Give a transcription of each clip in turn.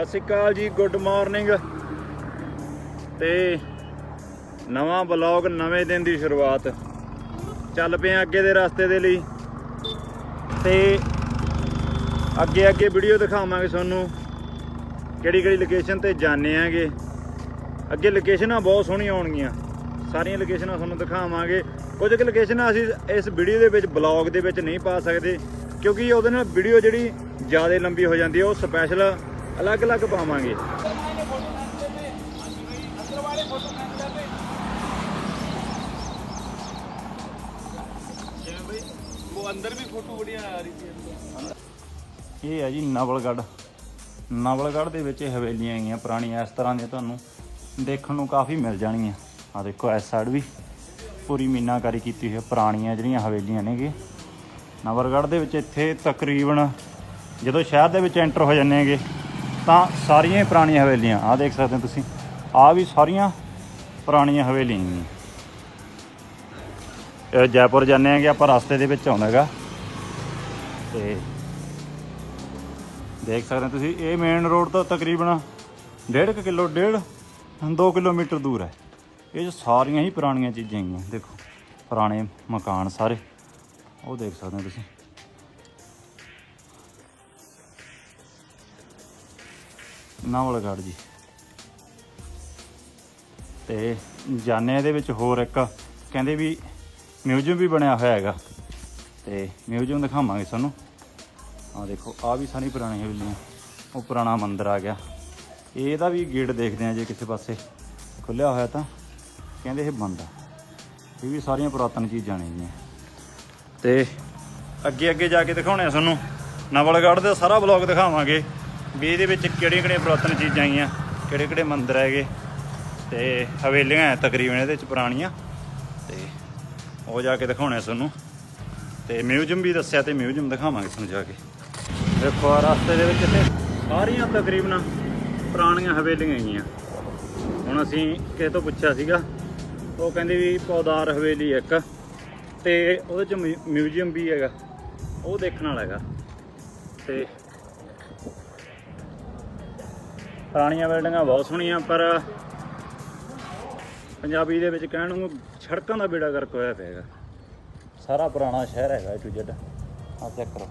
ਸਤਿ ਸ਼੍ਰੀ ਅਕਾਲ ਜੀ good morning ਤੇ ਨਵਾਂ ਬਲੌਗ ਨਵੇਂ ਦਿਨ ਦੀ ਸ਼ੁਰੂਆਤ। ਚੱਲ ਪਏ ਹਾਂ ਅੱਗੇ ਦੇ ਰਸਤੇ ਦੇ ਲਈ। ਤੇ ਅੱਗੇ ਅੱਗੇ ਵੀਡੀਓ ਦਿਖਾਵਾਂਗੇ ਤੁਹਾਨੂੰ, ਕਿਹੜੀ ਕਿਹੜੀ ਲੋਕੇਸ਼ਨ ਤੇ ਜਾਣੇ ਆਂਗੇ ਅੱਗੇ ਲੋਕੇਸ਼ਨਾਂ ਬਹੁਤ ਸੋਹਣੀਆਂ ਆਉਣਗੀਆਂ ਸਾਰੀਆਂ ਲੋਕੇਸ਼ਨਾਂ ਤੁਹਾਨੂੰ ਦਿਖਾਵਾਂਗੇ। ਕੁਝ ਕੁ ਲੋਕੇਸ਼ਨਾਂ ਅਸੀਂ ਇਸ ਵੀਡੀਓ ਦੇ ਵਿੱਚ ਬਲੌਗ ਦੇ ਵਿੱਚ ਨਹੀਂ ਪਾ ਸਕਦੇ, ਕਿਉਂਕਿ ਉਹਦੇ ਨਾਲ ਵੀਡੀਓ ਜਿਹੜੀ ਜ਼ਿਆਦਾ ਲੰਬੀ ਹੋ ਜਾਂਦੀ ਹੈ, ਉਹ ਸਪੈਸ਼ਲ ਅਲੱਗ-ਅਲੱਗ ਪਾਵਾਂਗੇ। ਉਹ ਆ ਇਹ ਹੈ ਜੀ ਨਵਲਗੜ ਨਵਲਗੜ ਦੇ ਵਿੱਚ ਹਵੇਲੀਆਂ ਹੈਗੀਆਂ ਪੁਰਾਣੀਆਂ ਇਸ ਤਰ੍ਹਾਂ ਦੀਆਂ ਤੁਹਾਨੂੰ ਦੇਖਣ ਨੂੰ ਕਾਫੀ ਮਿਲ ਜਾਣਗੀਆਂ। ਆ ਦੇਖੋ ਇਸ ਸਾਈਡ ਵੀ ਪੂਰੀ ਮੀਨਾਕਾਰੀ ਕੀਤੀ ਹੋਈ ਹੈ ਪੁਰਾਣੀਆਂ ਜਿਹੜੀਆਂ ਹਵੇਲੀਆਂ ਨੇਗੇ। ਨਵਲਗੜ ਦੇ ਵਿੱਚ ਇੱਥੇ ਤਕਰੀਬਨ ਜਦੋਂ ਸ਼ਹਿਰ ਦੇ ਵਿੱਚ ਐਂਟਰ ਹੋ ਜਾਂਦੇ ਹੈਗੇ ਤਾਂ ਸਾਰੀਆਂ ਹੀ ਪੁਰਾਣੀਆਂ ਹਵੇਲੀਆਂ ਆ ਦੇਖ ਸਕਦੇ ਹੋ ਤੁਸੀਂ ਆ ਵੀ ਸਾਰੀਆਂ ਪੁਰਾਣੀਆਂ ਹਵੇਲੀਆਂ ਹੈਗੀਆਂ ਜੈਪੁਰ ਜਾਂਦੇ ਆਂਗੇ ਆਪਾਂ ਰਸਤੇ ਦੇ ਵਿੱਚ ਆਉਂਦਾ ਹੈਗਾ। ਤੇ ਦੇਖ ਸਕਦੇ ਹੋ ਤੁਸੀਂ, ਇਹ ਮੇਨ ਰੋਡ ਤੋਂ ਤਕਰੀਬਨ 1.5 ਕਿਲੋ 1.5 2 ਕਿਲੋਮੀਟਰ ਦੂਰ ਹੈ। ਇਹ 'ਚ ਸਾਰੀਆਂ ਹੀ ਪੁਰਾਣੀਆਂ ਚੀਜ਼ਾਂ ਹੈਗੀਆਂ ਦੇਖੋ, ਪੁਰਾਣੇ ਮਕਾਨ ਸਾਰੇ, ਉਹ ਦੇਖ ਸਕਦੇ ਹੋ ਤੁਸੀਂ। ਨਵਲਗੜ੍ਹ ਜੀ। ਤੇ ਜਾਣੇ ਇਹਦੇ ਵਿੱਚ ਹੋਰ ਇੱਕ ਕਹਿੰਦੇ ਵੀ ਮਿਊਜ਼ੀਅਮ ਵੀ ਬਣਿਆ ਹੋਇਆ ਹੈਗਾ। ਤੇ ਮਿਊਜ਼ੀਅਮ ਦਿਖਾਵਾਂਗੇ ਤੁਹਾਨੂੰ। ਆ ਦੇਖੋ ਆ ਵੀ ਸਾਰੀ ਪੁਰਾਣੀ ਹਵੇਲੀਆਂ ਉਹ ਪੁਰਾਣਾ ਮੰਦਿਰ ਆ ਗਿਆ। ਇਹਦਾ ਵੀ ਗੇਟ ਦੇਖਦੇ ਆ ਜੇ ਕਿਸੇ ਪਾਸੇ ਖੁੱਲਿਆ ਹੋਇਆ ਤਾਂ। ਕਹਿੰਦੇ ਇਹ ਬੰਦ ਆ। ਇਹ ਵੀ ਸਾਰੀਆਂ ਪੁਰਾਤਨ ਚੀਜ਼ਾਂ ਨੇ ਗੀਆਂ ਤੇ ਅੱਗੇ ਅੱਗੇ ਜਾ ਕੇ ਦਿਖਾਉਣੇ ਆ ਤੁਹਾਨੂੰ। ਨਵਲਗੜ੍ਹ ਦਾ ਸਾਰਾ ਬਲੌਗ ਦਿਖਾਵਾਂਗੇ। ਵੀ ਇਹਦੇ ਵਿੱਚ ਕਿਹੜੀਆਂ ਕਿਹੜੀਆਂ ਪੁਰਾਤਨ ਚੀਜ਼ਾਂ ਆਈਆਂ, ਕਿਹੜੇ ਕਿਹੜੇ ਮੰਦਿਰ ਹੈਗੇ, ਤੇ ਹਵੇਲੀਆਂ ਹੈ ਤਕਰੀਬਨ ਇਹਦੇ ਵਿੱਚ ਪੁਰਾਣੀਆਂ, ਤੇ ਉਹ ਜਾ ਕੇ ਦਿਖਾਉਣੇ ਤੁਹਾਨੂੰ। ਤੇ ਮਿਊਜ਼ੀਅਮ ਵੀ ਦੱਸਿਆ ਤੇ ਮਿਊਜ਼ੀਅਮ ਦਿਖਾਵਾਂਗੇ ਤੁਹਾਨੂੰ ਜਾ ਕੇ। ਦੇਖੋ ਆ ਰਸਤੇ ਦੇ ਵਿੱਚ ਇੱਥੇ ਸਾਰੀਆਂ ਤਕਰੀਬਨ ਪੁਰਾਣੀਆਂ ਹਵੇਲੀਆਂ ਹੈਗੀਆਂ ਹੁਣ ਅਸੀਂ ਕਿਸੇ ਤੋਂ ਪੁੱਛਿਆ ਸੀਗਾ, ਉਹ ਕਹਿੰਦੇ ਵੀ ਪੌਦਾਰ ਹਵੇਲੀ ਇੱਕ, ਤੇ ਉਹਦੇ ਚ ਮਿਊ- ਮਿਊਜ਼ੀਅਮ ਵੀ ਹੈਗਾ, ਉਹ ਦੇਖਣ ਵਾਲਾ ਹੈਗਾ। ਤੇ ਪੁਰਾਣੀਆਂ ਬਿਲਡਿੰਗਾਂ ਬਹੁਤ ਸੋਹਣੀਆਂ, ਪਰ ਪੰਜਾਬੀ ਦੇ ਵਿੱਚ ਕਹਿਣ ਨੂੰ ਸੜਕਾਂ ਦਾ ਬੇੜਾ ਗਰਕ ਹੋਇਆ ਪਿਆ ਸਾਰਾ ਪੁਰਾਣਾ ਸ਼ਹਿਰ ਹੈਗਾ ਟੂ ਜੱਡ ਆ ਚੈੱਕ ਕਰੋ।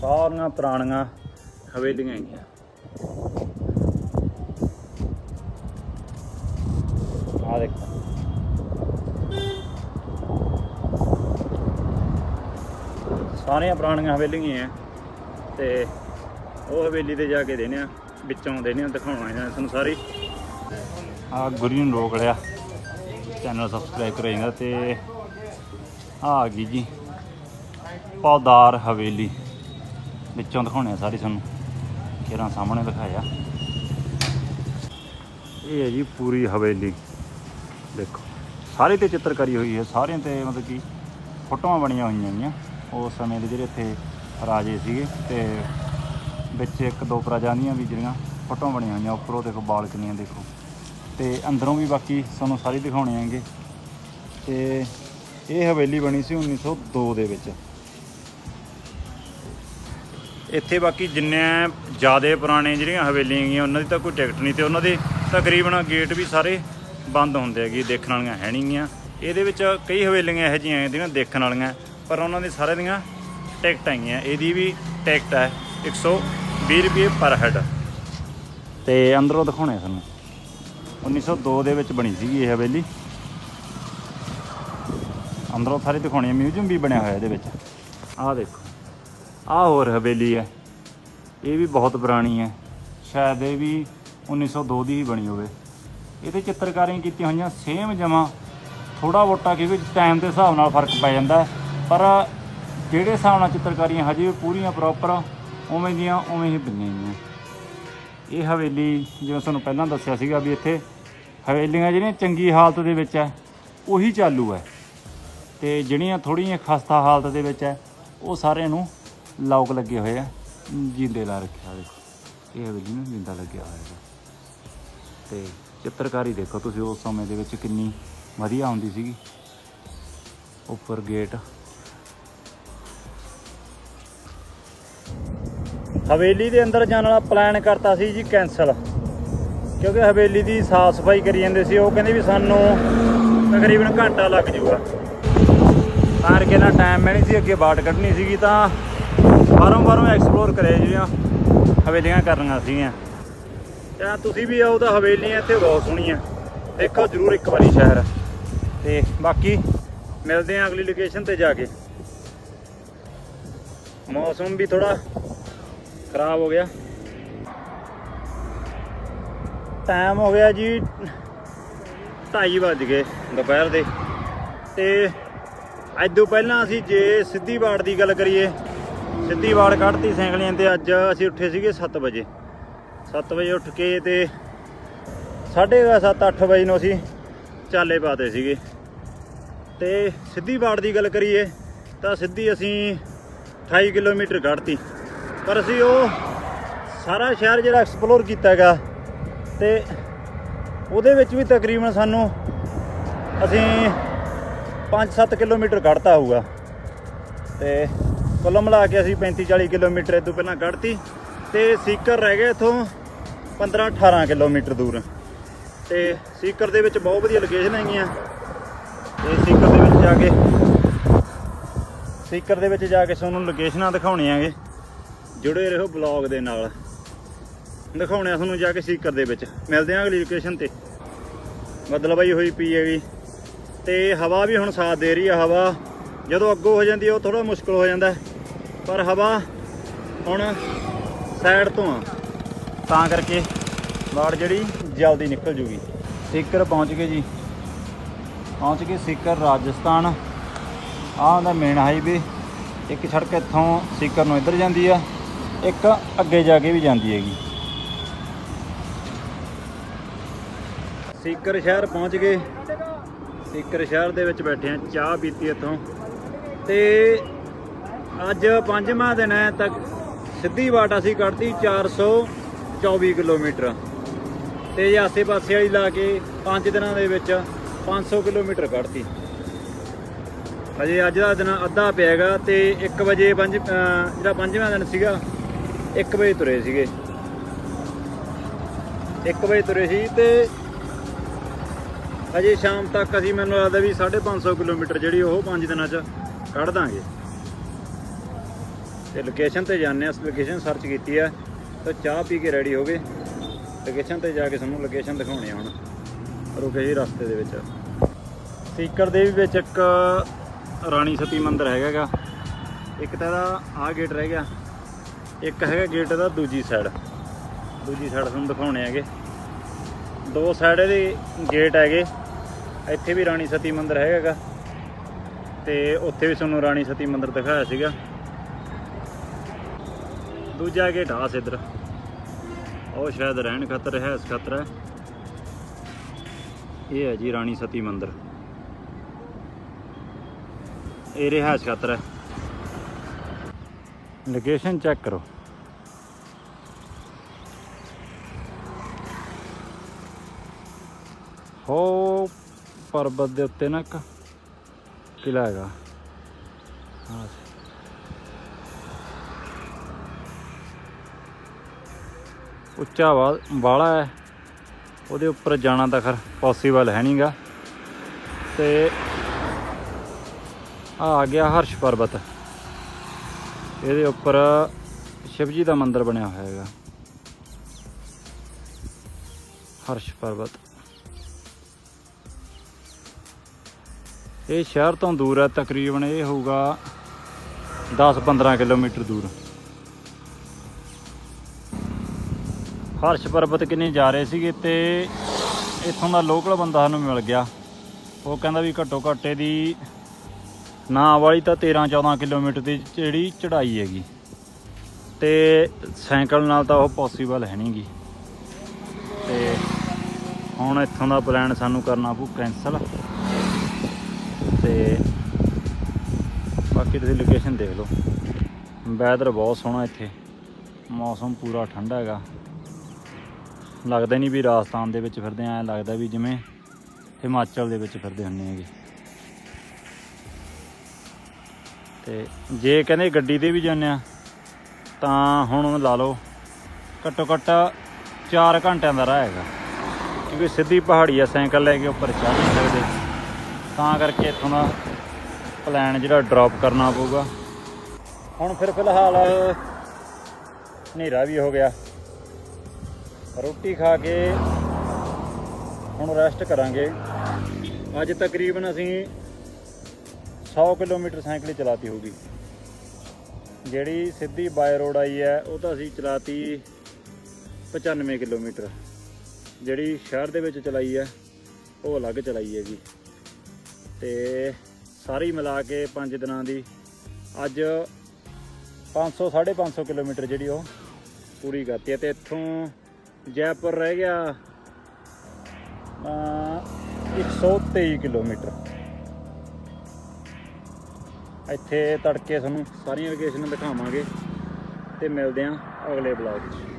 ਸਾਰੀਆਂ ਪੁਰਾਣੀਆਂ ਹਵੇਲੀਆਂ ਹੈਗੀਆਂ। ਆ ਦੇਖੋ। ਸਾਰੀਆਂ ਪੁਰਾਣੀਆਂ ਹਵੇਲੀਆਂ ਹੈ ਤੇ ਉਹ ਹਵੇਲੀ ਤੇ ਜਾ ਕੇ ਦੇਣੇ ਆ, ਵਿੱਚੋਂ ਦੇਣੇ ਆ, ਦਿਖਾਉਣਾ ਇਹਨਾਂ ਤੁਹਾਨੂੰ ਸਾਰੀ। ਆ ਗੁਰੀ ਨੂੰ ਰੋਕ ਲਿਆ। ਚੈਨਲ ਸਬਸਕ੍ਰਾਈਬ ਕਰੇਗਾ ਤੇ ਆ ਗਈ ਜੀ। ਪੌਦਾਰ ਹਵੇਲੀ। ਵਿੱਚੋਂ ਦਿਖਾਉਣੇ ਆ ਸਾਰੀ ਤੁਹਾਨੂੰ। ਕਿਹੜਾ ਸਾਹਮਣੇ ਦਿਖਾਇਆ ਇਹ ਹੈ ਜੀ ਪੂਰੀ ਹਵੇਲੀ। ਦੇਖੋ, ਸਾਰੇ ਤੇ ਚਿੱਤਰਕਾਰੀ ਹੋਈ ਹੈ। ਸਾਰਿਆਂ ਤੇ ਮਤਲਬ ਕਿ ਫੋਟੋਆਂ ਬਣੀਆਂ ਹੋਈਆਂ ਗੀਆਂ। ਉਸ ਸਮੇਂ ਦੇ ਜਿਹੜੇ ਇੱਥੇ ਰਾਜੇ ਸੀਗੇ ਤੇ ਵਿੱਚ ਇੱਕ ਦੋ ਪ੍ਰਜਾ ਦੀਆਂ ਵੀ ਜਿਹੜੀਆਂ ਫੋਟੋਆਂ ਬਣੀਆਂ ਹੋਈਆਂ ਉੱਪਰੋਂ, ਦੇਖੋ ਬਾਲਕਨੀਆਂ ਦੇਖੋ। ਤੇ ਅੰਦਰੋਂ ਵੀ ਬਾਕੀ ਤੁਹਾਨੂੰ ਸਾਰੀ ਦਿਖਾਉਣੇ ਆਂਗੇ ਤੇ ਇਹ ਹਵੇਲੀ ਬਣੀ ਸੀ 1902 ਦੇ ਵਿੱਚ। ਇੱਥੇ ਬਾਕੀ ਜਿੰਨੇ ਜਿਆਦੇ ਪੁਰਾਣੇ ਜਿਹੜੀਆਂ ਹਵੇਲੀਆਂ ਹੈਗੀਆਂ, ਉਹਨਾਂ ਦੀ ਤਾਂ ਕੋਈ ਟਿਕਟ ਨਹੀਂ ਤੇ ਉਹਨਾਂ ਦੇ ਤਕਰੀਬਨ ਗੇਟ ਵੀ ਸਾਰੇ ਬੰਦ ਹੁੰਦੇ ਹੈਗੇ, ਦੇਖਣ ਵਾਲੀਆਂ ਹੈ ਨਹੀਂਗੀਆਂ ਇਹਦੇ ਵਿੱਚ ਕਈ ਹਵੇਲੀਆਂ ਇਹੋ ਜਿਹੀਆਂ ਜਿਹੜੀਆਂ ਦੇਖਣ ਵਾਲੀਆਂ, ਪਰ ਉਹਨਾਂ ਦੀ ਸਾਰਿਆਂ ਦੀਆਂ ਟਿਕਟ ਆਈਆਂ ਇਹਦੀ ਵੀ ਟਿਕਟ ਹੈ 120 ਰੁਪਏ ਪਰ ਹੈਡ ਤੇ ਅੰਦਰੋਂ ਦਿਖਾਉਣੇ ਆ ਤੁਹਾਨੂੰ। 1902 ਦੇ ਵਿੱਚ ਬਣੀ ਸੀਗੀ ਇਹ ਹਵੇਲੀ। ਅੰਦਰੋਂ ਸਾਰੇ ਦਿਖਾਉਣੇ ਆ, ਮਿਊਜ਼ੀਅਮ ਵੀ ਬਣਿਆ ਹੋਇਆ ਇਹਦੇ ਵਿੱਚ। ਆਹ ਦੇਖੋ, ਆਹ ਹੋਰ ਹਵੇਲੀ ਹੈ। ਇਹ ਵੀ ਬਹੁਤ ਪੁਰਾਣੀ ਹੈ। ਸ਼ਾਇਦ ਇਹ ਵੀ 1902 ਦੀ ਹੀ ਬਣੀ ਹੋਵੇ। ਇਹਦੇ ਚਿੱਤਰਕਾਰੀਆਂ ਕੀਤੀਆਂ ਹੋਈਆਂ ਸੇਮ ਜਮਾ ਥੋੜਾ ਬੋਟਾ ਕਿਉਂਕਿ ਟਾਈਮ ਦੇ ਹਿਸਾਬ ਨਾਲ ਫ਼ਰਕ ਪੈ ਜਾਂਦਾ ਪਰ ਜਿਹੜੇ ਹਿਸਾਬ ਨਾਲ ਚਿੱਤਰਕਾਰੀਆਂ, ਹਜੇ ਵੀ ਪੂਰੀਆਂ ਪ੍ਰੋਪਰ ਉਵੇਂ ਦੀਆਂ ਉਵੇਂ ਹੀ ਬਣੀਆਂ ਹੋਈਆਂ। ਇਹ ਹਵੇਲੀ, ਜਿਵੇਂ ਤੁਹਾਨੂੰ ਪਹਿਲਾਂ ਦੱਸਿਆ ਸੀਗਾ ਵੀ ਇੱਥੇ ਹਵੇਲੀਆਂ ਜਿਹੜੀਆਂ ਚੰਗੀ ਹਾਲਤ ਦੇ ਵਿੱਚ ਹੈ, ਉਹੀ ਚਾਲੂ ਹੈ। ਤੇ ਜਿਹੜੀਆਂ ਥੋੜੀਆਂ ਖਸਤਾ ਹਾਲਤ ਦੇ ਵਿੱਚ ਹੈ, ਉਹ ਸਾਰਿਆਂ ਨੂੰ ਲੌਕ ਲੱਗੇ ਹੋਏ ਆ। ਜਿੰਦੇ ਲਾ ਰੱਖਿਆ ਦੇਖੋ। ਇਹ ਹਵੇਲੀ ਨੂੰ ਜਿੰਦਾ ਲੱਗਿਆ ਹੋਇਆ ਹੈ ਤੇ ਚਿੱਤਰਕਾਰੀ ਦੇਖੋ ਤੁਸੀਂ ਉਸ ਸਮੇਂ ਦੇ ਵਿੱਚ ਕਿੰਨੀ ਵਧੀਆ ਹੁੰਦੀ ਸੀਗੀ। ਉੱਪਰ ਗੇਟ ਹਵੇਲੀ ਦੇ ਅੰਦਰ ਜਾਣ ਵਾਲਾ ਪਲਾਨ ਕਰਤਾ ਸੀ ਜੀ ਕੈਨਸਲ ਕਿਉਂਕਿ ਹਵੇਲੀ ਦੀ ਸਾਫ਼ ਸਫ਼ਾਈ ਕਰੀ ਜਾਂਦੇ ਸੀ, ਉਹ ਕਹਿੰਦੇ ਵੀ ਸਾਨੂੰ ਤਕਰੀਬਨ ਘੰਟਾ ਲੱਗ ਜਾਊਗਾ। ਤਾਂ ਕਰਕੇ ਨਾ ਟਾਈਮ ਮਿਲਣੀ ਸੀ, ਅੱਗੇ ਬਾਟ ਕੱਢਣੀ ਸੀਗੀ ਤਾਂ ਬਾਹਰੋਂ ਬਾਹਰੋਂ ਐਕਸਪਲੋਰ ਕਰਿਆ ਜਿਹੜੀਆਂ ਹਵੇਲੀਆਂ ਕਰਨੀਆਂ ਸੀਗੀਆਂ। ਤਾਂ ਤੁਸੀਂ ਵੀ ਆਓ ਤਾਂ ਹਵੇਲੀਆਂ ਇੱਥੇ ਬਹੁਤ ਸੋਹਣੀਆਂ, ਦੇਖੋ ਜ਼ਰੂਰ ਇੱਕ ਵਾਰੀ ਸ਼ਹਿਰ। ਤੇ ਬਾਕੀ ਮਿਲਦੇ ਆਂ ਅਗਲੀ ਲੋਕੇਸ਼ਨ ਤੇ ਜਾ ਕੇ। ਮੌਸਮ ਵੀ ਥੋੜਾ ਖਰਾਬ ਹੋ ਗਿਆ। ਟਾਈਮ ਹੋ ਗਿਆ ਜੀ 2:30 ਵੱਜ ਗਏ ਦੁਪਹਿਰ ਦੇ। ਤੇ ਅੱਜ ਤੋਂ ਪਹਿਲਾਂ ਅਸੀਂ ਜੇ ਸਿੱਧੀ ਬਾੜ ਦੀ ਗੱਲ ਕਰੀਏ, ਸਿੱਧੀ ਬਾੜ ਕੱਢਤੀ ਸੈਂਕਲੀਆਂ ਤੇ ਅੱਜ ਅਸੀਂ ਉੱਠੇ ਸੀਗੇ 7 ਵਜੇ। 7 ਵਜੇ ਉੱਠ ਕੇ ਤੇ 7:30 8 ਵਜੇ ਨੂੰ ਅਸੀਂ ਚਾਲੇ ਪਾਤੇ ਸੀਗੇ। ਤੇ ਸਿੱਧੀ ਬਾੜ ਦੀ ਗੱਲ ਕਰੀਏ, ਤਾਂ ਸਿੱਧੀ ਅਸੀਂ 28 ਕਿਲੋਮੀਟਰ ਕੱਢਤੀ। ਪਰ ਅਸੀਂ ਉਹ ਸਾਰਾ ਸ਼ਹਿਰ ਜਿਹੜਾ ਐਕਸਪਲੋਰ ਕੀਤਾ ਹੈਗਾ ਤੇ ਉਹਦੇ ਵਿੱਚ ਵੀ ਤਕਰੀਬਨ ਸਾਨੂੰ ਅਸੀਂ 5-7 ਕਿਲੋਮੀਟਰ ਕੱਢਤਾ ਹੋਊਗਾ। ਤੇ ਕੁੱਲ ਮਿਲਾ ਕੇ ਅਸੀਂ 35-40 ਕਿਲੋਮੀਟਰ ਇਹ ਤੋਂ ਪਹਿਲਾਂ ਕੱਢਤੀ ਤੇ ਸੀਕਰ ਰਹਿ ਗਿਆ ਇਥੋਂ 15-18 ਕਿਲੋਮੀਟਰ ਦੂਰ। ਤੇ ਸੀਕਰ ਦੇ ਵਿੱਚ ਬਹੁਤ ਵਧੀਆ ਲੋਕੇਸ਼ਨ ਹੈਗੀਆਂ। ਤੇ ਸੀਕਰ ਦੇ ਵਿੱਚ ਜਾ ਕੇ ਸੀਕਰ ਦੇ ਵਿੱਚ ਜਾ ਕੇ ਤੁਹਾਨੂੰ ਲੋਕੇਸ਼ਨਾਂ ਦਿਖਾਉਣੀਆਂ ਹੈਗੇ। ਜੁੜੇ ਰਹੋ ਬਲੌਗ ਦੇ ਨਾਲ। ਦਿਖਾਉਣੇ ਆ ਤੁਹਾਨੂੰ ਜਾ ਕੇ ਸੀਕਰ ਦੇ ਵਿੱਚ। ਮਿਲਦੇ ਹਾਂ ਅਗਲੀ ਲੋਕੇਸ਼ਨ ਤੇ। ਬਦਲਵਾਈ ਹੋਈ ਪਈ ਵੀ ਤੇ ਹਵਾ ਵੀ ਹੁਣ ਸਾਥ ਦੇ ਰਹੀ ਆ, ਹਵਾ ਜਦੋਂ ਅੱਗੋਂ ਹੋ ਜਾਂਦੀ ਹੈ ਉਹ ਥੋੜਾ ਮੁਸ਼ਕਲ ਹੋ ਜਾਂਦਾ। ਪਰ ਹਵਾ ਹੁਣ ਸਾਈਡ ਤੋਂ ਆ। ਤਾਂ ਕਰਕੇ ਵਾੜ ਜਿਹੜੀ ਜਲਦੀ ਨਿਕਲ ਜੂਗੀ। ਸੀਕਰ ਪਹੁੰਚ ਗਏ ਜੀ। ਪਹੁੰਚ ਗਏ ਸੀਕਰ ਰਾਜਸਥਾਨ। ਆਹ ਹੁੰਦਾ ਮੇਨ ਹਾਈਵੇ ਇੱਕ ਸੜਕ ਇੱਥੋਂ ਸੀਕਰ ਨੂੰ ਇੱਧਰ ਜਾਂਦੀ ਆ। ਇੱਕ ਅੱਗੇ ਜਾ ਕੇ ਵੀ ਜਾਂਦੀ ਹੈਗੀ। ਸੀਕਰ ਸ਼ਹਿਰ ਪਹੁੰਚ ਗਏ। ਸੀਕਰ ਸ਼ਹਿਰ ਦੇ ਵਿੱਚ ਬੈਠੇ ਆ ਚਾਹ ਪੀਤੀ ਇੱਥੋਂ। ਤੇ ਅੱਜ ਪੰਜਵਾਂ ਦਿਨ ਹੈ, ਤੱਕ ਸਿੱਧੀ ਵਾਟ ਅਸੀਂ ਕੱਢਤੀ 424 ਕਿਲੋਮੀਟਰ। ਤੇ ਆਸੇ-ਪਾਸੇ ਵਾਲੀ ਲਾ ਕੇ 5 ਦਿਨਾਂ ਦੇ ਵਿੱਚ 500 ਕਿਲੋਮੀਟਰ ਕੱਢਤੀ। ਅਜੇ ਅੱਜ ਦਾ ਦਿਨ ਅੱਧਾ ਪਿਆਗਾ ਤੇ 1 ਵਜੇ ਪੰਜ ਜਿਹੜਾ ਪੰਜਵਾਂ ਦਿਨ ਸੀਗਾ 1 ਵਜੇ ਤੁਰੇ ਸੀਗੇ। 1 ਵਜੇ ਤੁਰੇ ਸੀ ਤੇ ਅਜੇ ਸ਼ਾਮ ਤੱਕ ਅਸੀਂ ਮੈਨੂੰ ਲੱਗਦਾ ਵੀ 550 ਕਿਲੋਮੀਟਰ ਜਿਹੜੀ ਉਹ 5 ਦਿਨਾਂ 'ਚ ਕੱਢ ਦਾਂਗੇ। ਤੇ ਲੋਕੇਸ਼ਨ ਤੇ ਜਾਂਦੇ ਆ ਲੋਕੇਸ਼ਨ ਸਰਚ ਕੀਤੀ ਆ, ਤਾਂ ਚਾਹ ਪੀ ਕੇ ਰੈਡੀ ਹੋ ਗਏ। ਲੋਕੇਸ਼ਨ ਤੇ ਜਾ ਕੇ ਤੁਹਾਨੂੰ ਲੋਕੇਸ਼ਨ ਦਿਖਾਉਣੀ ਆ ਹੁਣ। ਰੁਕੇ ਜੀ ਰਸਤੇ ਦੇ ਵਿੱਚ। ਸੀਕਰ ਦੇ ਵੀ ਵਿੱਚ ਇੱਕ ਰਾਣੀ ਸਤੀ ਮੰਦਿਰ ਹੈਗਾਗਾ ਇੱਕ ਤਾਂ ਇਹਦਾ ਆਹ ਗੇਟ ਰਹਿ ਗਿਆ। ਇੱਕ ਹੈਗਾ ਗੇਟ ਦਾ ਦੂਜੀ ਸਾਈਡ। ਦੂਜੀ ਸਾਈਡ ਤੁਹਾਨੂੰ ਦਿਖਾਉਣੇ ਹੈਗੇ। ਦੋ ਸਾਈਡ ਇਹਦੇ ਗੇਟ ਹੈਗੇ। ਇੱਥੇ ਵੀ ਰਾਣੀ ਸਤੀ ਮੰਦਿਰ ਹੈਗਾਗਾ। ਤੇ ਉੱਥੇ ਵੀ ਤੁਹਾਨੂੰ ਰਾਣੀ ਸਤੀ ਮੰਦਿਰ ਦਿਖਾਇਆ ਸੀਗਾ। ਦੂਜਾ ਗੇਟ ਆਸ ਇਧਰ। ਉਹ ਸ਼ਾਇਦ ਰਹਿਣ ਖਾਤਰ ਹੈ, ਇਸ ਖਤਰ ਹੈ। ਇਹ ਹੈ ਜੀ ਰਾਣੀ ਸਤੀ ਮੰਦਿਰ। ਇਹ ਰਿਹਾਇਸ਼ ਖਾਤਰ ਹੈ। ਲੋਕੇਸ਼ਨ ਚੈੱਕ ਕਰੋ। ਹੋ ਪਰਬਤ ਦੇ ਉੱਤੇ ਨਾ ਇੱਕ ਕਿਲਾ ਹੈਗਾ। ਹਾਂ। ਉੱਚਾ ਵਾ- ਵਾਲਾ ਹੈ। ਉਹਦੇ ਉੱਪਰ ਜਾਣਾ ਤਾਂ ਖਰ ਪੋਸੀਬਲ ਹੈ ਨਹੀਂਗਾ ਤੇ ਆ ਆ ਗਿਆ ਹਰਸ਼ ਪਰਬਤ। ਇਹਦੇ ਉੱਪਰ ਸ਼ਿਵ ਜੀ ਦਾ ਮੰਦਿਰ ਬਣਿਆ ਹੋਇਆ ਹੈਗਾ। ਹਰਸ਼ ਪਰਬਤ। ਇਹ ਸ਼ਹਿਰ ਤੋਂ ਦੂਰ ਹੈ, ਤਕਰੀਬਨ ਇਹ ਹੋਊਗਾ 10-15 ਕਿਲੋਮੀਟਰ ਦੂਰ। ਹਰਸ਼ ਪਰਬਤ ਕਿੰਨੇ ਜਾ ਰਹੇ ਸੀਗੇ ਤੇ ਇੱਥੋਂ ਦਾ ਲੋਕਲ ਬੰਦਾ ਸਾਨੂੰ ਮਿਲ ਗਿਆ। ਉਹ ਕਹਿੰਦਾ ਵੀ ਘੱਟੋ ਘੱਟ ਇਹਦੀ ਨਾ ਵਾਲੀ ਤਾਂ 13-14 ਕਿਲੋਮੀਟਰ ਦੀ ਜਿਹੜੀ ਚੜ੍ਹਾਈ ਹੈਗੀ। ਤੇ ਸਾਈਕਲ ਨਾਲ ਤਾਂ ਉਹ ਪੋਸੀਬਲ ਹੈ ਨਹੀਂਗੀ ਤੇ ਹੁਣ ਇੱਥੋਂ ਦਾ ਪਲਾਨ ਸਾਨੂੰ ਕਰਨਾ ਪਊ ਕੈਂਸਲ ਤੇ ਬਾਕੀ ਤੁਸੀਂ ਲੋਕੇਸ਼ਨ ਦੇਖ ਲਓ। ਵੈਦਰ ਬਹੁਤ ਸੋਹਣਾ ਇੱਥੇ। ਮੌਸਮ ਪੂਰਾ ਠੰਡਾ ਹੈਗਾ। ਲੱਗਦਾ ਨਹੀਂ ਵੀ ਰਾਜਸਥਾਨ ਦੇ ਵਿੱਚ ਫਿਰਦੇ ਆਂ ਲੱਗਦਾ ਵੀ ਜਿਵੇਂ ਹਿਮਾਚਲ ਦੇ ਵਿੱਚ ਫਿਰਦੇ ਹੁੰਨੇ ਹੈਗੇ। ਤੇ ਜੇ ਕਹਿੰਦੇ ਗੱਡੀ ਤੇ ਵੀ ਜਾਂਦੇ ਆ, ਤਾਂ ਹੁਣ ਲਾ ਲਓ, ਘੱਟੋ ਘੱਟ 4 ਘੰਟਿਆਂ ਦਾ ਰਾਹ ਹੈਗਾ। ਕਿਉਂਕਿ ਸਿੱਧੀ ਪਹਾੜੀ ਆ, ਸਾਈਕਲ ਲੈ ਕੇ ਉੱਪਰ ਚੜ੍ਹ ਨਹੀਂ ਸਕਦੇ। ਤਾਂ ਕਰਕੇ ਇੱਥੋਂ ਦਾ ਪਲਾਨ ਜਿਹੜਾ ਡ੍ਰੌਪ ਕਰਨਾ ਪਊਗਾ। ਹੁਣ ਫਿਰ ਫਿਲਹਾਲ ਹਨੇਰਾ ਵੀ ਹੋ ਗਿਆ। ਰੋਟੀ ਖਾ ਕੇ ਹੁਣ ਰੈਸਟ ਕਰਾਂਗੇ। ਅੱਜ ਤਕਰੀਬਨ ਅਸੀਂ 100 ਕਿਲੋਮੀਟਰ ਸਾਈਕਲ ਹੀ ਚਲਾਤੀ ਹੋਊਗੀ। ਜਿਹੜੀ ਸਿੱਧੀ ਬਾਈ ਰੋਡ ਆਈ ਹੈ, ਉਹ ਤਾਂ ਅਸੀਂ ਚਲਾਤੀ 95 ਕਿਲੋਮੀਟਰ। ਜਿਹੜੀ ਸ਼ਹਿਰ ਦੇ ਵਿੱਚ ਚਲਾਈ ਹੈ, ਉਹ ਅਲੱਗ ਚਲਾਈ ਹੈਗੀ। ਤੇ ਸਾਰੀ ਮਿਲਾ ਕੇ 5 ਦਿਨਾਂ ਦੀ, ਅੱਜ 500 550 ਕਿਲੋਮੀਟਰ ਜਿਹੜੀ ਉਹ ਪੂਰੀ ਕਰਤੀ ਹੈ। ਤੇ ਇੱਥੋਂ ਜੈਪੁਰ ਰਹਿ ਗਿਆ ਅ 123 ਕਿਲੋਮੀਟਰ। ਇੱਥੇ ਤੜਕੇ ਤੁਹਾਨੂੰ ਸਾਰੀਆਂ ਲੋਕੇਸ਼ਨ ਦਿਖਾਵਾਂਗੇ ਤੇ ਮਿਲਦੇ ਆਂ ਅਗਲੇ ਬਲੌਗ 'ਚ।